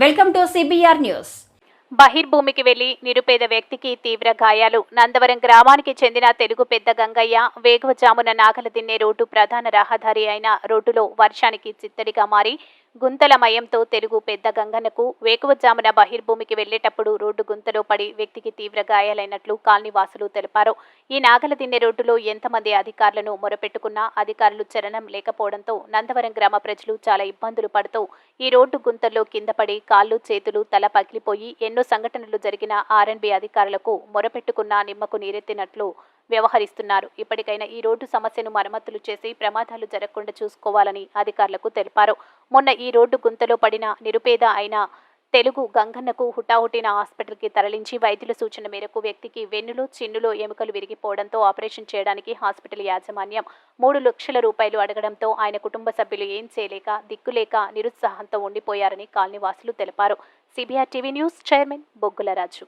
Welcome to CBR news బహిర్భూమికి వెళ్ళి నిరుపేద వ్యక్తికి తీవ్ర గాయాలు. నందవరం గ్రామానికి చెందిన తెలుగు పెద్ద గంగయ్య వేగవజామున నాగల తిన్నే రోడ్డు ప్రధాన రహదారి అయిన రోడ్డులో వర్షానికి చిత్తడిగా మారి గుంతలమయంతో తెలుగు పెద్ద గంగన్నకు వేకువజామున బహిర్భూమికి వెళ్ళేటప్పుడు రోడ్డు గుంతలో పడి వ్యక్తికి తీవ్ర గాయాలైనట్లు కాలనీవాసులు తెలిపారు. ఈ నాగల దిన్నె రోడ్డులో ఎంతమంది అధికారులను మొరపెట్టుకున్నా అధికారులు చరణం లేకపోవడంతో నందవరం గ్రామ ప్రజలు చాలా ఇబ్బందులు పడుతూ ఈ రోడ్డు గుంతల్లో కింద పడి కాళ్ళు చేతులు తల పగిలిపోయి ఎన్నో సంఘటనలు జరిగిన ఆర్ఎన్బి అధికారులకు మొరపెట్టుకున్నా నిమ్మకు నీరెత్తినట్లు వ్యవహరిస్తున్నారు. ఇప్పటికైనా ఈ రోడ్డు సమస్యను మరమ్మతులు చేసి ప్రమాదాలు జరగకుండా చూసుకోవాలని అధికారులకు తెలిపారు. మొన్న ఈ రోడ్డు గుంతలో పడిన నిరుపేద అయిన తెలుగు గంగన్నకు హుటాహుటిన హాస్పిటల్కి తరలించి వైద్యుల సూచన మేరకు వ్యక్తికి వెన్నులో చిన్నులో ఎముకలు విరిగిపోవడంతో ఆపరేషన్ చేయడానికి హాస్పిటల్ యాజమాన్యం మూడు లక్షల రూపాయలు అడగడంతో ఆయన కుటుంబ సభ్యులు ఏం చేయలేక దిక్కులేక నిరుత్సాహంతో ఉండిపోయారని కాలనీవాసులు తెలిపారు. సిబిఆర్ టీవీ న్యూస్ చైర్మన్ బొగ్గుల రాజు